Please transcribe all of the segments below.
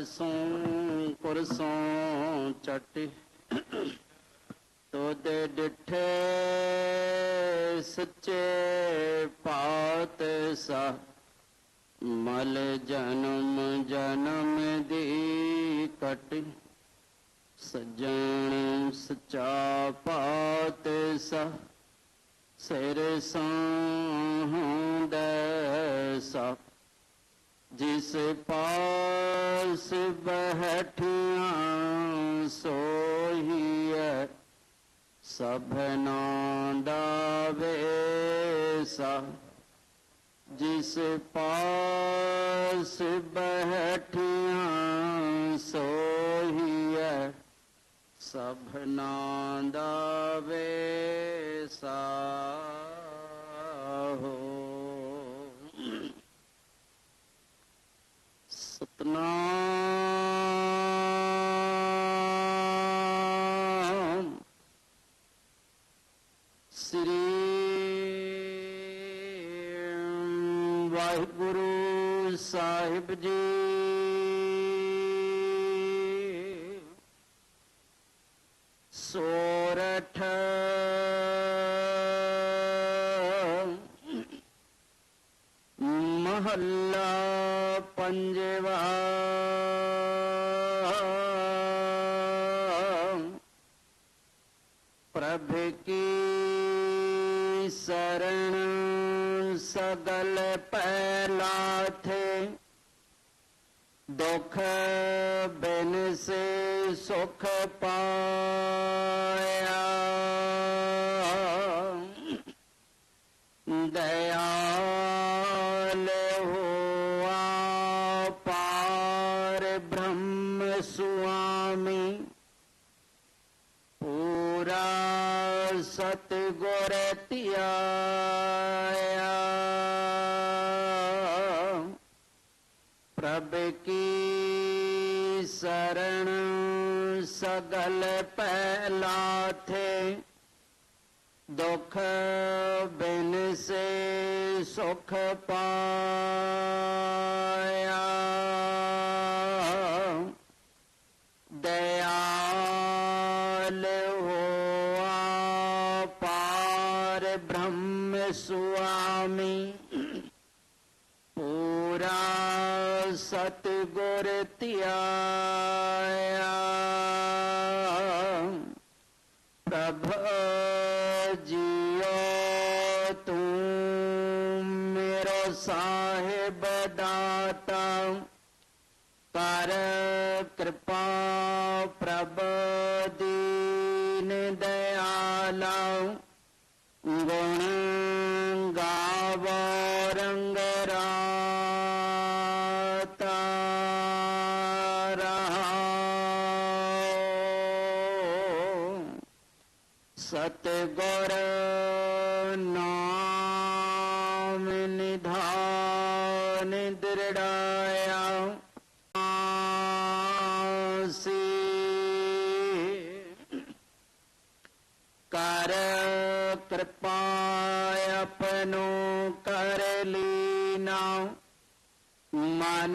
ਨੂਰ ਅਰਸੋਂ ਕੁਰਸੋਂ ਚਟੇ ਤੋਦੇ ਡਿਠੇ, ਸੱਚੇ ਪਾਤ ਸਾ ਮਲ ਜਨਮ ਜਨਮ ਦੀ ਕਟ, ਸਜਣ ਸਚਾ ਪਾਤ ਸਾ ਸਿਰ ਸਾਹੁੰਦ ਸਾ जिस पास बैठिया सोहिए सभना डावे सा। जिस पास बैठिया सोहिए सभना डावे सा। सतनाम श्री वाहिगुरु साहिब जी। सोरठ महल्ला पंजवा। प्रभ की शरण सगल पहला थे दुख बिन से सुख पाया। दयाल पूरा सतगुर पिया प्रभ की शरण सगल पहला थे दुख बिन से सुख पा ब्रह्म स्वामी। पूरा सतगुर त्याया। प्रभ जियो तू मेरो साहेब दाता। कर कृपा प्रभ दीन दयाला। ਗੁਣ ਗਾਵੋ ਰੰਗ ਰਾਤਾ ਰਹਾਉ ਸਤਿਗੁਰ ਨਾਮ ਨਿਧਾਨ ਦ੍ਰਿੜਾਇਆ ਆਸੀ ਕਰ कृपाय अपनो कर लीना। मन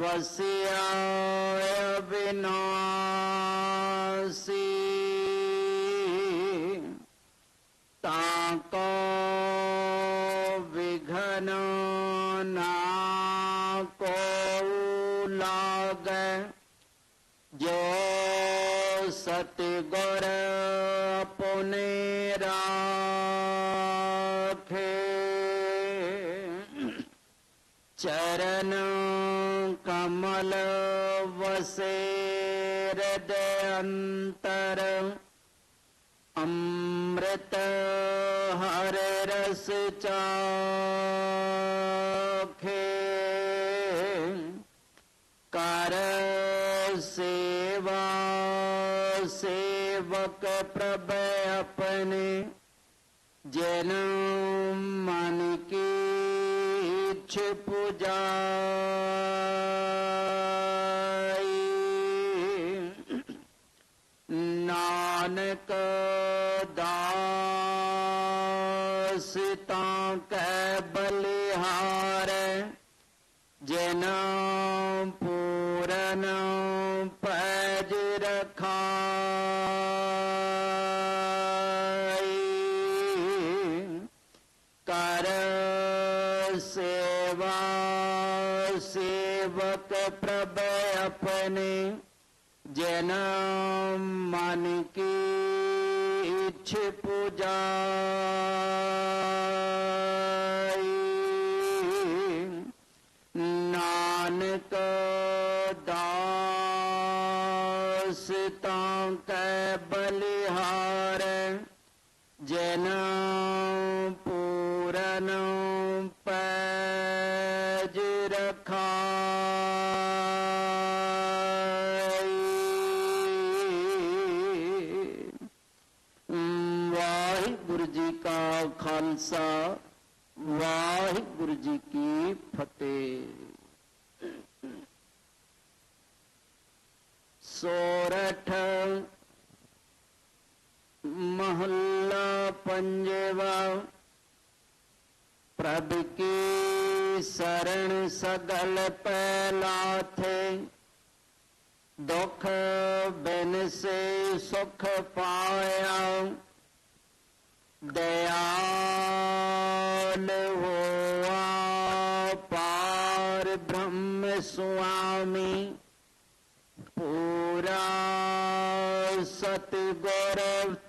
वसियाय विनासी ताको विघन ना को लाग। जो सतगुर पुनेराखे चरण कमल हृदयन्त्र अमृत हर रस चा सेवक प्रभ अपने जन मन के इच्छ पूजा नानक दासता कै बलिहार जन्म पूरना सेवा सेवक प्रभ अपने जन मन की इच्छ पूजा। नानक दासता के बलिहार जना वाहिगुरु जी का खालसा वाहिगुरु जी की फतेह। सोरठ महला पंजेवा, प्रभ की शरण सगल पहला थे दुख बिन से सुख पाया दयाल हो पार ब्रह्म स्वामी पूरा सतगुर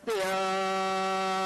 त्याग